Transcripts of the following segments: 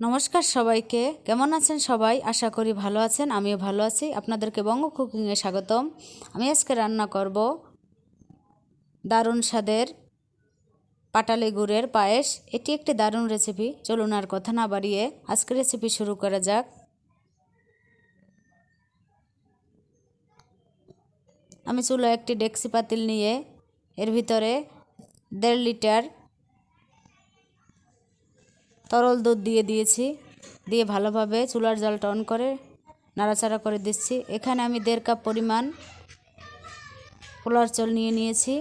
নমস্কার সবাইকে। কেমন আছেন সবাই? আশা করি ভালো আছেন, আমিও ভালো আছি। আপনাদেরকে বঙ্গ কুকিংয়ে স্বাগতম। আমি আজকে রান্না করব দারুণ স্বাদের পাটালি গুড়ের পায়েস। এটি একটি দারুণ রেসিপি চলুন আর কথা না বাড়িয়ে আজকে রেসিপি শুরু করা যাক। আমি চুলো একটি ডেক্সি পাতিল নিয়ে এর ভিতরে দেড় লিটার তরল দুধ দিয়ে দিয়েছি। দিয়ে ভালোভাবে চুলার জলটা অন করে নাড়াচাড়া করে দিচ্ছি। এখানে আমি দেড় কাপ পরিমাণ পোলার চল নিয়ে নিয়েছি।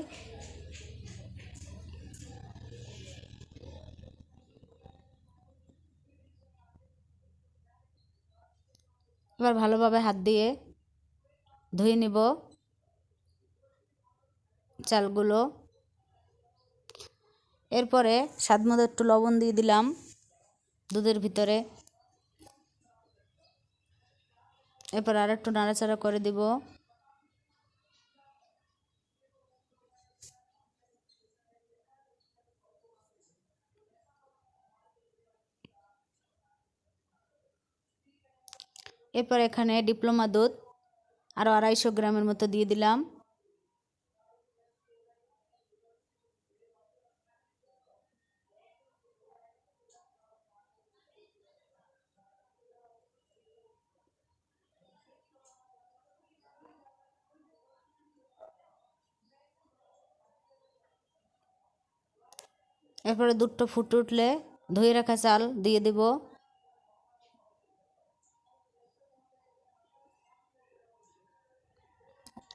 এবার ভালোভাবে হাত দিয়ে ধুয়ে নিব চালগুলো। এরপরে স্বাদ মতো একটু লবণ দিয়ে দিলাম। দুধের ভিতরে। এরপর আর একটু নাড়াচাড়া করে দিব। এরপর এখানে ডিপ্লোমা দুধ আরও আড়াইশো গ্রামের মতো দিয়ে দিলাম। এরপরে দুধটা ফুটে উঠলে ধুয়ে রাখা চাল দিয়ে দেব।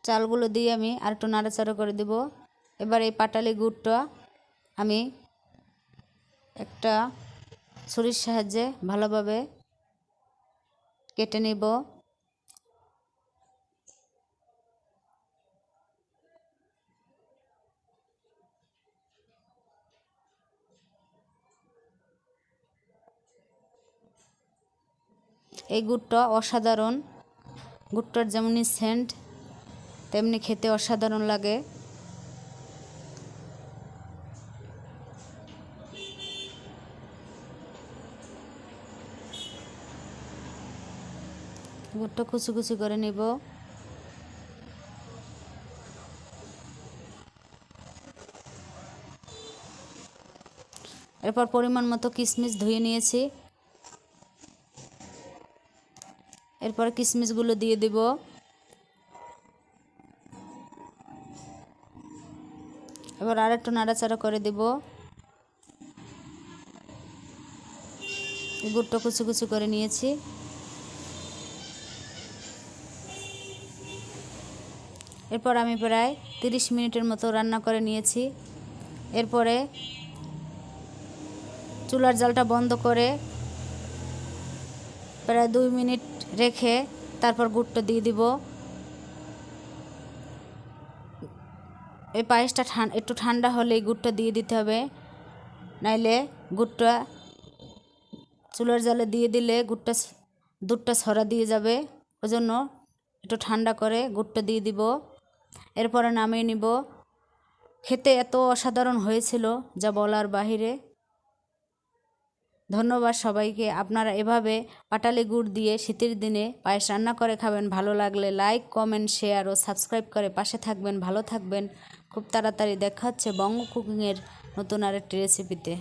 চালগুলো দিয়ে আমি আর একটু নাড়াচাড়া করে দেব। এবার এই পাটালি গুড়টা আমি একটা ছুরির সাহায্যে ভালোভাবে কেটে নেব। এই গুড়টা অসাধারণ। গুড়টার যেমনই সেন্ট তেমনি খেতে অসাধারণ লাগে। গুড়টা কুচি কুচি করে নিব। এরপর পরিমাণ মতো কিশমিশ ধুয়ে নিয়েছি। এরপর কিশমিশগুলো দিয়ে দেব। এবার আর একটু নাড়াচাড়া করে দেব। গুড়টা কুচি কুচি করে নিয়েছি। এরপর আমি প্রায় তিরিশ মিনিটের মতো রান্না করে নিয়েছি। এরপরে চুলার জালটা বন্ধ করে প্রায় দুই মিনিট রেখে তারপর গুড়টা দিয়ে দিব। এই পায়েসটা একটু ঠান্ডা হলেই গুড়টা দিয়ে দিতে হবে। নাইলে গুড়টা চুলার জালে দিয়ে দিলে গুড়টা দুধটা ছড়া দিয়ে যাবে। ওই জন্য একটু ঠান্ডা করে গুড়টা দিয়ে দিব। এরপরে নামিয়ে নিব। খেতে এত অসাধারণ হয়েছিল যা বলার বাহিরে। ধন্যবাদ সবাইকে। আপনারা এভাবে পাটালি গুড় দিয়ে শীতের দিনে পায়েস রান্না করে খাবেন, ভালো লাগলে লাইক, কমেন্ট, শেয়ার ও সাবস্ক্রাইব করে পাশে থাকবেন, ভালো থাকবেন। খুব তাড়াতাড়ি দেখা হচ্ছে বঙ্গ কুকিংয়ের নতুন আরেকটি রেসিপিতে।